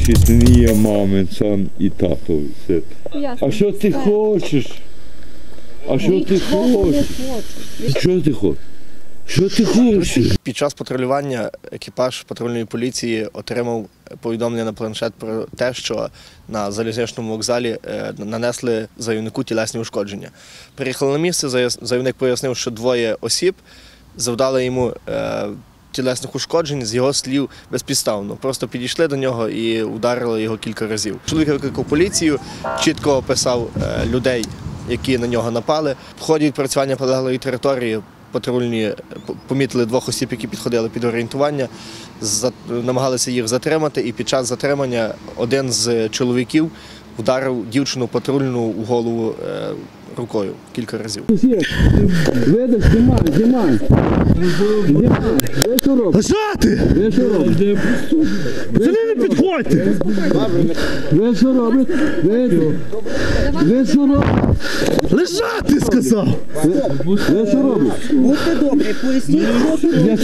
Значить, не є мамин сам і тато. Ясно. А що ти хочеш? А що ти хочеш? Що ти хочеш? Що ти хочеш? Під час патрулювання екіпаж патрульної поліції отримав повідомлення на планшет про те, що на залізничному вокзалі е, нанесли заявнику тілесні ушкодження. Приїхали на місце, заявник пояснив, що двоє осіб завдали йому е, тілесних ушкоджень з його слів безпідставно. Просто підійшли до нього і ударили його кілька разів. Чоловік викликав поліцію, чітко описав е, людей, які на нього напали. В ході відпрацювання прилеглої території патрульні е, помітили двох осіб, які підходили під орієнтування, намагалися їх затримати, і під час затримання один з чоловіків вдарив дівчину патрульну у голову е, рукою кілька разів. Видиш, знімай, знімай. Ви що робите? Лежати! Ви що робите? Пацани не підходьте! Ви що робите? Ви, ви що робите? Лежати, сказав! Ви що робите? Будьте добрі, поясніть, що тут. Я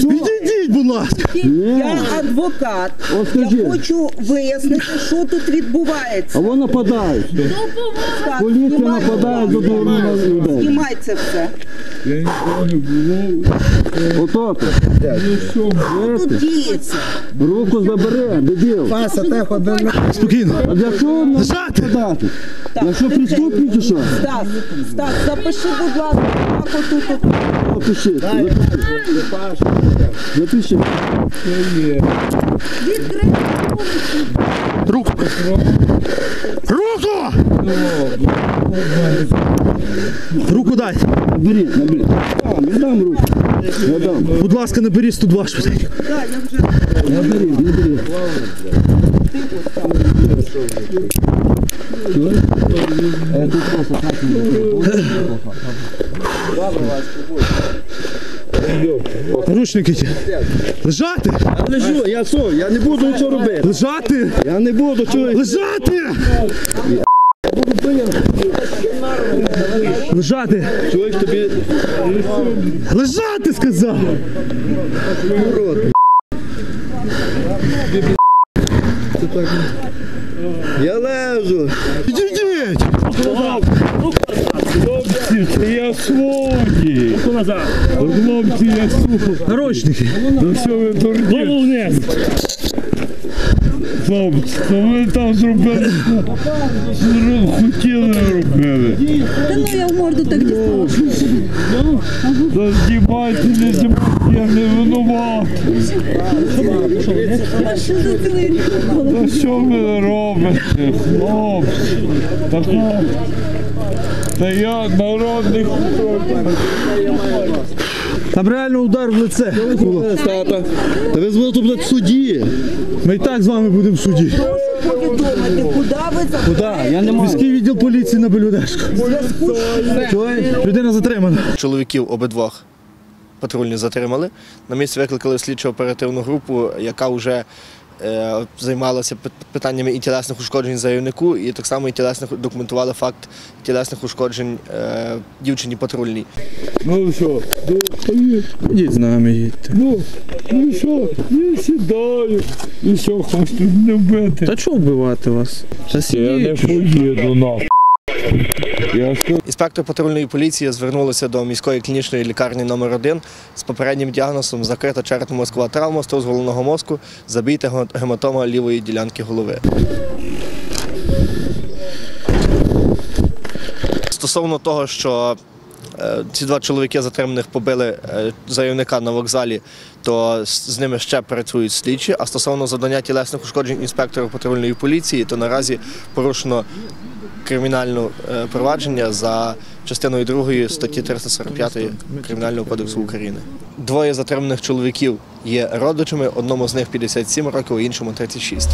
Підійдіть, будь ласка! Я адвокат. От. Я хочу вияснити, що тут відбувається. А вони нападають. Так, Поліція нападає до дурних людей. Знімай це все. Ото то. Тут діється. Руку забери, дебіл. Спокійно! А для чого нам Лежати! нападати? Я що преступник чи що? Стас, Стас, запиши, будь ласка, так отут. от. Напиши. Запиши. Руку! Руку! Руку дай! Набери, набери. Не дам руку. Я дам. Будь ласка, наберіть 102 швиденько. Набери, набери. Тут просто так не. Наручники. Лежати! Лежу, я що, я не буду нічого робити. Лежати! Я не буду, чого. Лежати! Лежати! Чуєш тобі? Лежати, сказав! Я лежу. Підійдіть! Хлопці, це я своді. Хлопці, я своді. Наручники! Ну що ви дурні? Хлопці, то ви там зробили, що хотіли робили. Та ну я в морду так дістала. Та знімайте, не знімайте, я не винуват. Я ще за цілий рік. Та що ви робите, хлопці? Та хлопці. Та я народний Там реально удар в лице. Тата. Та ви зможете бути в суді. Ми і так з вами будемо в суді. Повідомити, куди ви? Я не можу. Міський відділ поліції на Белюдешку. Людина затримана. Чоловіків обидвох патрульні затримали. На місце викликали слідчо оперативну групу, яка вже займалася питаннями і тілесних ушкоджень заявнику, і так само і тілесних документували факт тілесних ушкоджень е, дівчині патрульній. Ну що, ну, з нами, їдьте. ну, ну що, я сідаю. І що, хочете не вбити? Та чого вбивати вас? Та Я не поїду на. Інспектор патрульної поліції звернулися до міської клінічної лікарні номер 1 з попереднім діагнозом закрита черепно-мозкова травма, стовз головного мозку, забійта гематома лівої ділянки голови. Стосовно того, що е, ці два чоловіки затриманих побили е, заявника на вокзалі, то з ними ще працюють слідчі. А стосовно завдання тілесних ушкоджень інспектора патрульної поліції, то наразі порушено кримінальне е, провадження за частиною 2 статті 345 Кримінального кодексу України. Двоє затриманих чоловіків є родичами, одному з них 57 років, іншому 36.